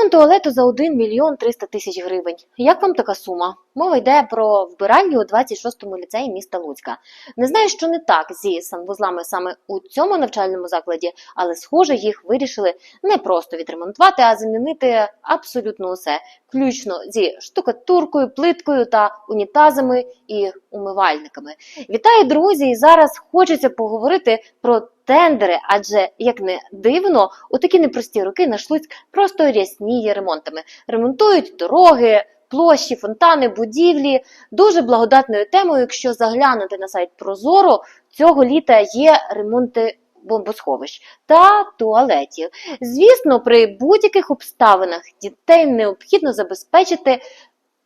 Ремонт туалету за 1 мільйон 300 тисяч гривень. Як вам така сума? Мова йде про вбиральню у 26-му ліцеї міста Луцька. Не знаю, що не так зі санвузлами саме у цьому навчальному закладі, але схоже, їх вирішили не просто відремонтувати, а замінити абсолютно усе, включно зі штукатуркою, плиткою та унітазами і умивальниками. Вітаю, друзі! І зараз хочеться поговорити про тендери, адже як не дивно, у такі непрості роки наш Луцьк просто рясніє ремонтами. Ремонтують дороги. Площі, фонтани, будівлі дуже благодатною темою. Якщо заглянути на сайт Прозоро, цього літа є ремонти бомбосховищ та туалетів. Звісно, при будь-яких обставинах дітей необхідно забезпечити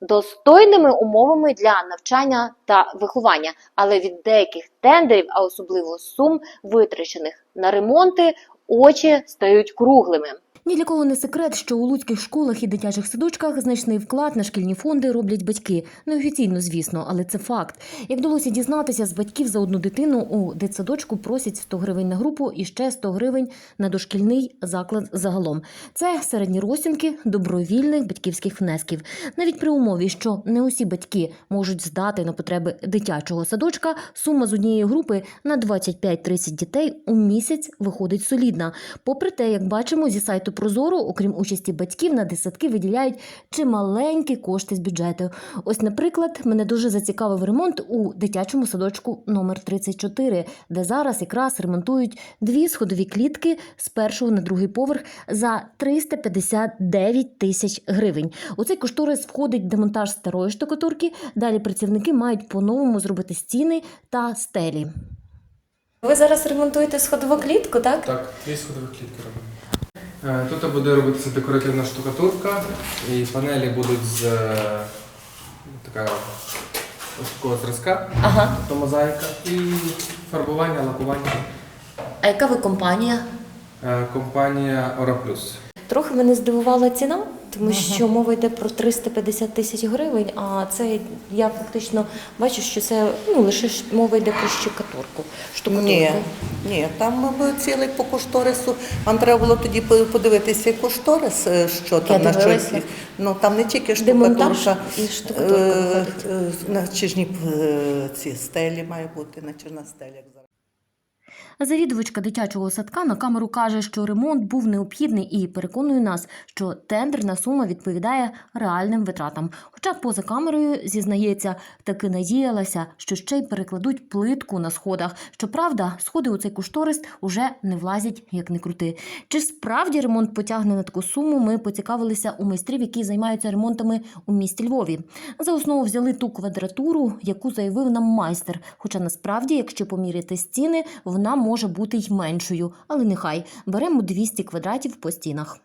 достойними умовами для навчання та виховання, але від деяких тендерів, а особливо сум, витрачених на ремонти, очі стають круглими. Ні для кого не секрет, що у луцьких школах і дитячих садочках значний вклад на шкільні фонди роблять батьки. Неофіційно, звісно, але це факт. Як вдалося дізнатися, з батьків за одну дитину у дитсадочку просять 100 гривень на групу і ще 100 гривень на дошкільний заклад загалом. Це середні розцінки добровільних батьківських внесків. Навіть при умові, що не усі батьки можуть здати на потреби дитячого садочка, сума з однієї групи на 25-30 дітей у місяць виходить солідна. Попри те, як бачимо, зі сайту Прозоро, окрім участі батьків, на десятки виділяють чималенькі кошти з бюджету. Ось, наприклад, мене дуже зацікавив ремонт у дитячому садочку номер 34, де зараз якраз ремонтують дві сходові клітки з першого на другий поверх за 359 тисяч гривень. У цей кошторис входить демонтаж старої штукатурки. Далі працівники мають по-новому зробити стіни та стелі. Ви зараз ремонтуєте сходову клітку, так? Так, дві сходові клітки робимо. Е, Тут буде робитися декоративна штукатурка, і панелі будуть з е, така ось такого зразка, Ага. тобто мозаїка, і фарбування, лакування. А яка ви компанія? Е, Компанія Ора Плюс. Трохи мене здивувала ціна, тому що мова йде про 350 тисяч гривень, а це я фактично бачу, що це ну, лише мова йде про щекатурку. штукатурку. Ні, ні, там е, цілий по кошторису. Вам треба було тоді по- подивитися кошторис, е, що там на дивилася. що. Ну там не тільки штукатурка, і штукатурка е, е, начижні е, ці стелі має бути, начижна стеля. Завідувачка дитячого садка на камеру каже, що ремонт був необхідний і переконує нас, що тендерна сума відповідає реальним витратам. Хоча поза камерою зізнається, таки надіялася, що ще й перекладуть плитку на сходах. Щоправда, сходи у цей кошторис уже не влазять, як не крути. Чи справді ремонт потягне на таку суму? Ми поцікавилися у майстрів, які займаються ремонтами у місті Львові. За основу взяли ту квадратуру, яку заявив нам майстер. Хоча насправді, якщо поміряти стіни, вона може бути й меншою, але нехай беремо 200 квадратів по стінах.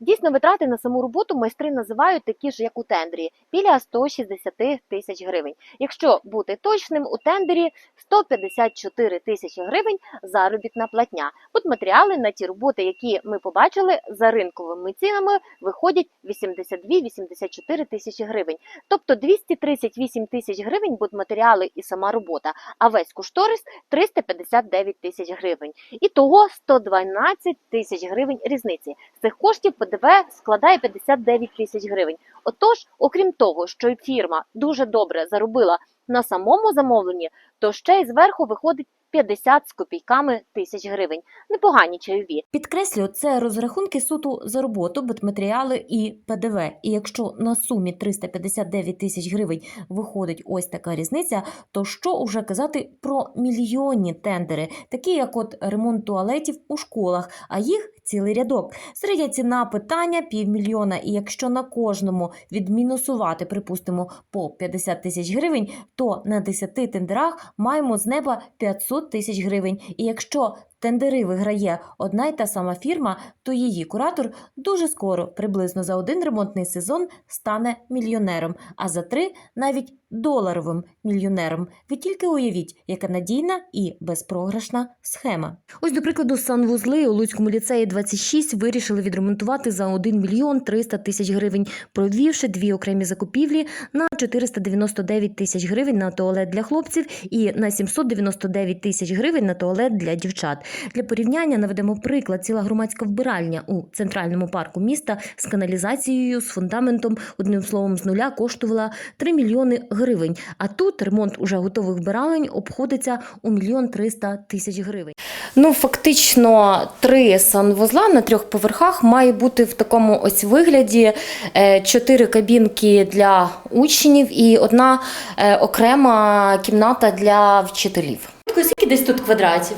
Дійсно, витрати на саму роботу майстри називають такі ж, як у тендері, біля 160 тисяч гривень. Якщо бути точним, у тендері 154 тисячі гривень заробітна платня. От матеріали на ті роботи, які ми побачили, за ринковими цінами виходять 82-84 тисячі гривень. Тобто 238 тисяч гривень будуть матеріали і сама робота, а весь кошторис 359 тисяч гривень. І того 112 тисяч гривень різниці. З цих коштів ПДВ складає 59 тисяч гривень. Отож, окрім того, що фірма дуже добре заробила на самому замовленні, то ще й зверху виходить 50 з копійками тисяч гривень. Непогані чайові. Підкреслю, це розрахунки суто за роботу, будматеріали і ПДВ. І якщо на сумі 359 тисяч гривень виходить ось така різниця, то що уже казати про мільйонні тендери, такі як от ремонт туалетів у школах, а їх цілий рядок. Середня ціна питання півмільйона, і якщо на кожному відмінусувати, припустимо, по 50 тисяч гривень, то на 10 тендерах маємо з неба 500 тисяч гривень. І якщо тендери виграє одна й та сама фірма, то її куратор дуже скоро, приблизно за один ремонтний сезон, стане мільйонером, а за три навіть доларовим мільйонером. Ви тільки уявіть, яка надійна і безпрограшна схема. Ось, до прикладу, санвузли у Луцькому ліцеї 26 вирішили відремонтувати за 1 мільйон 300 тисяч гривень, провівши дві окремі закупівлі на 499 тисяч гривень на туалет для хлопців і на 799 тисяч гривень на туалет для дівчат. Для порівняння наведемо приклад ціла громадська вбиральня у центральному парку міста з каналізацією, з фундаментом, одним словом, з нуля коштувала 3 мільйони гривень. А тут ремонт уже готових вбиралень обходиться у мільйон 300 тисяч гривень. Ну, фактично, три санвузла на трьох поверхах має бути в такому ось вигляді: Е, чотири кабінки для учнів і одна е, окрема кімната для вчителів. Скільки десь тут квадратів?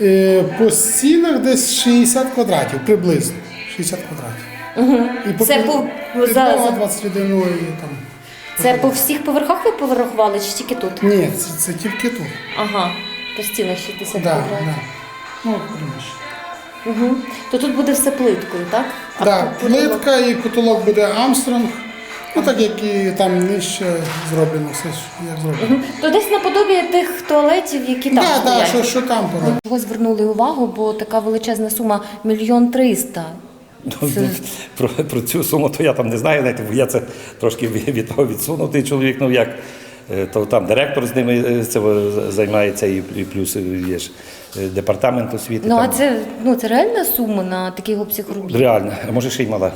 Е, По стінах десь 60 квадратів, приблизно. 60 квадратів. Угу. І по Це по, підлога за, 21 ну, і там. це по всіх поверхах ви порахували чи тільки тут? Ні, це, це тільки тут. Ага, по стінах 60 Да, квадратів. да. Ну, приміщення. Угу. То тут буде все плиткою, так? А Да, плитка і потолок буде Амстронг. Ну так як і там нижче зроблено, все ж як зроблено. То десь наподобі тих туалетів, які там Так, так, стоять. що, що там пороб. Чого звернули увагу, бо така величезна сума мільйон триста. Ну, Це- Про, про цю суму то я там не знаю, знаєте, бо я це трошки від від того відсунутий чоловік. Ну як е, то там директор з ними е, це займається, і і плюс є ж е, департамент освіти. Ну а там. це ну це реальна сума на такий обсяг робіт. реально, а може ще й мала.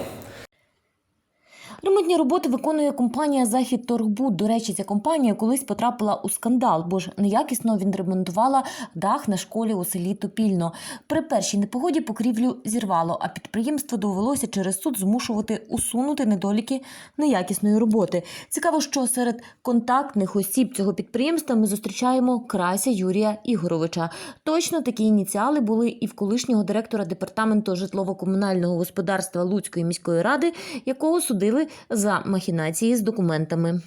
Ремонтні роботи виконує компанія Захід Торгбуд. До речі, ця компанія колись потрапила у скандал, бо ж неякісно відремонтувала дах на школі у селі Топільно. При першій непогоді покрівлю зірвало, а підприємство довелося через суд змушувати усунути недоліки неякісної роботи. Цікаво, що серед контактних осіб цього підприємства ми зустрічаємо крася Юрія Ігоровича. Точно такі ініціали були і в колишнього директора департаменту житлово-комунального господарства Луцької міської ради, якого судили за махінації з документами.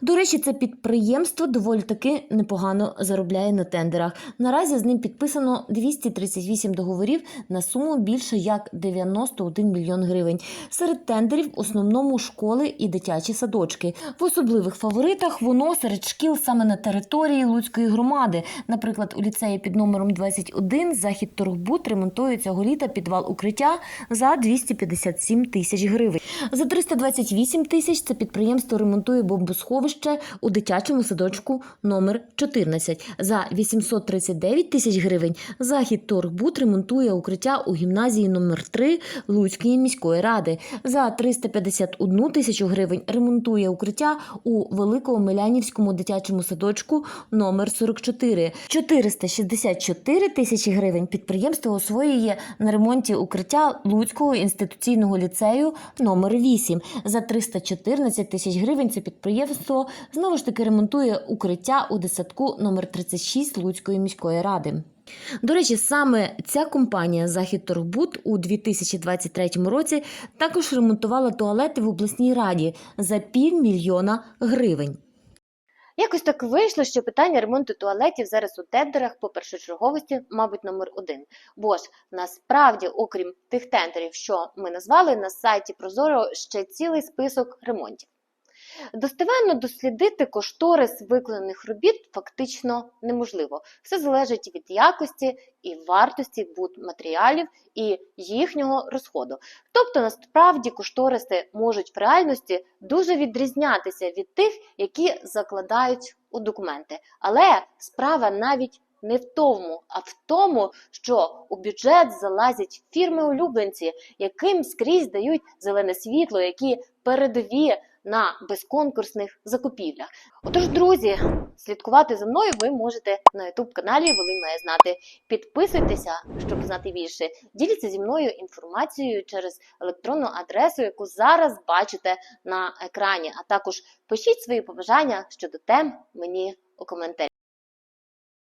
До речі, це підприємство доволі таки непогано заробляє на тендерах. Наразі з ним підписано 238 договорів на суму більше як 91 мільйон гривень. Серед тендерів в основному школи і дитячі садочки. В особливих фаворитах воно серед шкіл саме на території Луцької громади. Наприклад, у ліцеї під номером 21 захід Торгбут ремонтує цього літа підвал укриття за 257 тисяч гривень. За 328 тисяч це підприємство ремонтує бомбосховище у дитячому садочку номер 14. За 839 тисяч гривень захід Торгбут ремонтує укриття у гімназії номер 3 Луцької міської ради. За 351 тисячу гривень ремонтує укриття у Великоомелянівському дитячому садочку номер 44. 464 тисячі гривень підприємство освоює на ремонті укриття Луцького інституційного ліцею номер 8. За 314 тисяч гривень це підприємство знову ж таки ремонтує укриття у дитсадку номер 36 Луцької міської ради. До речі, саме ця компанія Захід Торгбуд у 2023 році також ремонтувала туалети в обласній раді за півмільйона гривень. Якось так вийшло, що питання ремонту туалетів зараз у тендерах по першочерговості, мабуть, номер один. Бо ж насправді, окрім тих тендерів, що ми назвали, на сайті Прозоро ще цілий список ремонтів. Достеменно дослідити кошторис виконаних робіт фактично неможливо. Все залежить від якості і вартості будматеріалів і їхнього розходу. Тобто, насправді кошториси можуть в реальності дуже відрізнятися від тих, які закладають у документи. Але справа навіть не в тому, а в тому, що у бюджет залазять фірми-улюбленці, яким скрізь дають зелене світло, які передові на безконкурсних закупівлях. Отож, друзі, слідкувати за мною ви можете на youtube каналі Волинь має знати. Підписуйтеся, щоб знати більше. Діліться зі мною інформацією через електронну адресу, яку зараз бачите на екрані. А також пишіть свої побажання щодо тем мені у коментарі.